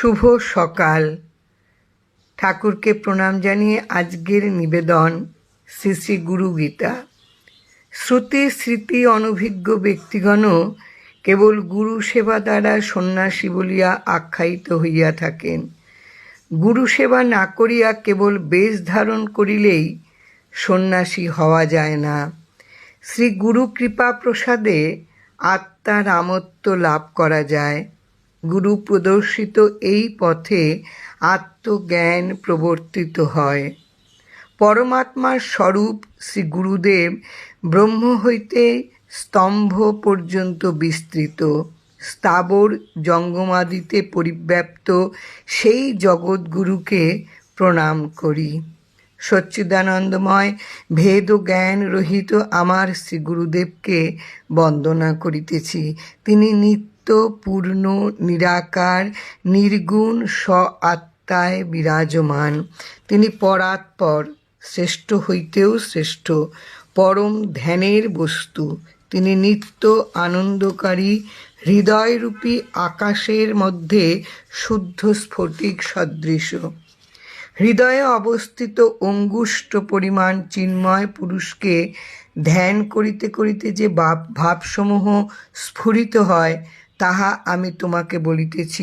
শুভ সকাল। ঠাকুরকে প্রণাম জানিয়ে আজকের নিবেদন শ্রী শ্রী গুরু গীতা। শ্রুতি স্মৃতি অনভিজ্ঞ ব্যক্তিগণও কেবল গুরু সেবা দ্বারা সন্ন্যাসী বলিয়া আখ্যায়িত হইয়া থাকেন। গুরু সেবা না করিয়া কেবল বেশ ধারণ করিলেই সন্ন্যাসী হওয়া যায় না। শ্রী গুরু কৃপা প্রসাদে আত্মার আমত্ব লাভ করা যায়। গুরু প্রদর্শিত এই পথে আত্মজ্ঞান প্রবর্তিত হয়। পরমাত্মার স্বরূপ শ্রী গুরুদেব ব্রহ্ম হইতে স্তম্ভ পর্যন্ত বিস্তৃত। স্থাবর জঙ্গমাদিতে পরিব্যাপ্ত সেই জগৎগুরুকে প্রণাম করি। সচ্চিদানন্দময় ভেদ জ্ঞান রহিত আমার শ্রী গুরুদেবকে বন্দনা করিতেছি। তিনি নিত্য পূর্ণ নিরাকার, নির্গুণ স আত্মায় বিরাজমান। তিনি পরাৎপর, শ্রেষ্ঠ হইতেও শ্রেষ্ঠ, পরম ধ্যানের বস্তু। তিনি নিত্য আনন্দকারী, হৃদয়রূপী, আকাশের মধ্যে শুদ্ধ স্ফটিক সদৃশ। হৃদয়ে অবস্থিত অঙ্গুষ্ট পরিমাণ চিন্ময় পুরুষকে ধ্যান করিতে করিতে যে ভাব ভাবসমূহ স্ফুরিত হয় তাহা আমি তোমাকে বলিতেছি।